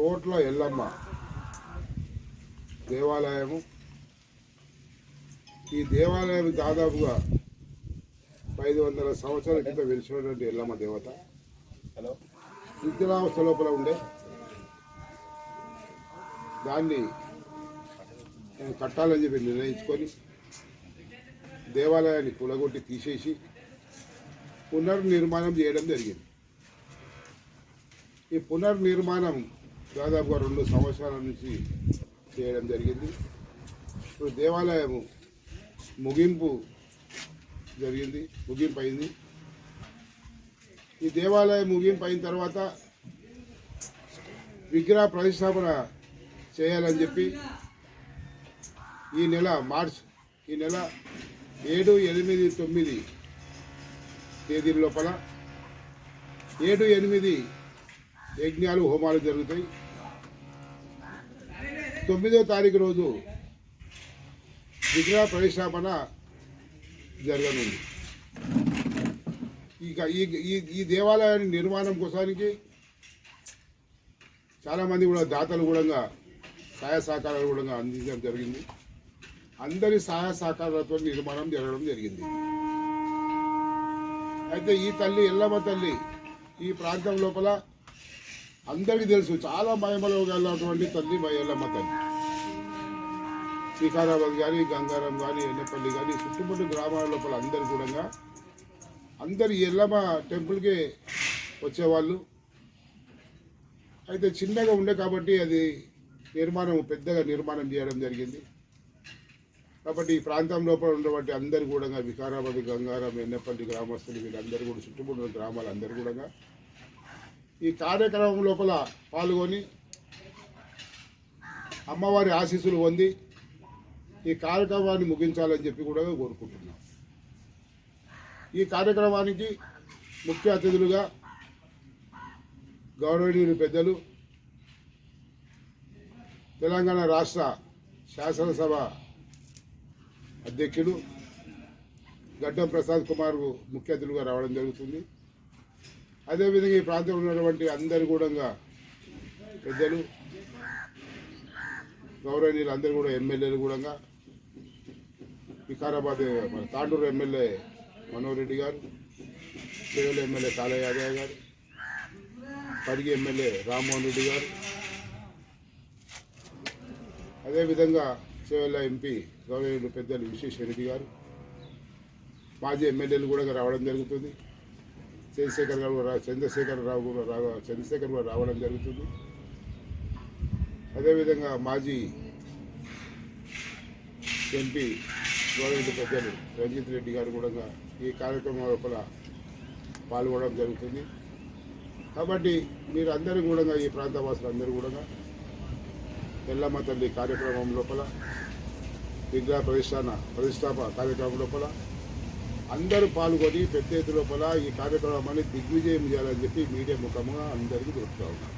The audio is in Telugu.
తోట్ల ఎల్లమ్మ దేవాలయము. ఈ దేవాలయం దాదాపుగా ఐదు వందల సంవత్సరాల క్రితం వెలిసినటువంటి ఎల్లమ్మ దేవత. శిథిలావస్థ లోపల ఉండే. దాన్ని నేను కట్టాలని చెప్పి నిర్ణయించుకొని దేవాలయాన్ని కూలగొట్టి తీసేసి పునర్నిర్మాణం చేయడం జరిగింది. ఈ పునర్నిర్మాణం దాదాపుగా రెండు సంవత్సరాల నుంచి చేయడం జరిగింది. ఇప్పుడు దేవాలయము ముగింపు జరిగింది ముగింపు అయింది ఈ దేవాలయం ముగింపు అయిన తర్వాత విగ్రహ ప్రతిష్టాపన చేయాలని చెప్పి ఈ నెల మార్చ్ ఈ నెల ఏడు ఎనిమిది తొమ్మిది తేదీల లోపల ఏడు ఎనిమిది యజ్ఞాలు హోమాలు జరుగుతాయి. తొమ్మిదో తారీఖు రోజు విగ్రహ ప్రతిష్టాపన జరగనుంది. ఇక ఈ ఈ ఈ దేవాలయాన్ని నిర్మాణం కోసానికి చాలామంది కూడా దాతలు కూడా సహాయ సహకారాలు కూడా అందించడం జరిగింది. అందరి సహాయ సహకారాలతో నిర్మాణం జరగడం జరిగింది. అయితే ఈ తల్లి ఎల్లమ్మ తల్లి ఈ ప్రాంతం లోపల అందరికీ తెలుసు చాలా మహిమలో గలటువంటి తల్లి మా తల్లి శ్రీకారాబాద్ కానీ గంగారం కానీ ఎన్నపల్లి కానీ చుట్టుముట్టు గ్రామాల లోపల అందరు కూడా అందరు ఎల్లమ్మ టెంపుల్కి వచ్చేవాళ్ళు. అయితే చిన్నగా ఉండే కాబట్టి అది నిర్మాణం పెద్దగా నిర్మాణం చేయడం జరిగింది. కాబట్టి ఈ ప్రాంతం లోపల ఉన్నటువంటి అందరు కూడా వికారాబాద్ గంగారం ఎన్నపల్లి గ్రామస్తులు వీళ్ళందరూ కూడా చుట్టుపక్కల గ్రామాలు అందరూ కూడా ఈ కార్యక్రమం లోపల పాల్గొని అమ్మవారి ఆశీస్సులు పొంది ఈ కార్యక్రమాన్ని ముగించాలని చెప్పి కూడా కోరుకుంటున్నాం. ఈ కార్యక్రమానికి ముఖ్య అతిథులుగా గౌరవనీయులు పెద్దలు తెలంగాణ రాష్ట్ర శాసనసభ అధ్యక్షుడు గడ్డం ప్రసాద్ కుమార్ ముఖ్య అతిథులుగా రావడం జరుగుతుంది. అదేవిధంగా ఈ ప్రాంతంలో ఉన్నటువంటి అందరు కూడా పెద్దలు గౌరవనీయులు అందరూ కూడా ఎమ్మెల్యేలు కూడా వికారాబాద్ మన తాండూరు ఎమ్మెల్యే మనోహర్ రెడ్డి గారు చేవల ఎమ్మెల్యే కాళయ్య యాదవ్ గారు పరిగి ఎమ్మెల్యే రామ్మోహన్ రెడ్డి గారు అదేవిధంగా చేవల ఎంపీ గౌరవనీయులు పెద్దలు విశ్వేశ్వర రెడ్డి గారు మాజీ ఎమ్మెల్యేలు కూడా రావడం జరుగుతుంది. చంద్రశేఖర్ గారు రా- చంద్రశేఖర్ రావు కూడా రా చంద్రశేఖర్ కూడా రావడం జరుగుతుంది. అదేవిధంగా మాజీ ఎంపీ గవర్నమెంట్ పెద్దలు రంజిత్ రెడ్డి గారు కూడా ఈ కార్యక్రమం లోపల పాల్గొనడం జరుగుతుంది. కాబట్టి మీరు అందరూ కూడా ఈ ప్రాంత వాసులు అందరూ కూడా తెల్లమ్మ తల్లి కార్యక్రమం లోపల విగ్రహ ప్రతిష్టాన ప్రతిష్టాప కార్యక్రమం లోపల అందరూ పాల్గొని పెద్ద ఎత్తు లోపల ఈ కార్యక్రమాన్ని దిగ్విజయం చేయాలని చెప్పి మీడియా ముఖంగా అందరికీ దొరుకుతా ఉన్నారు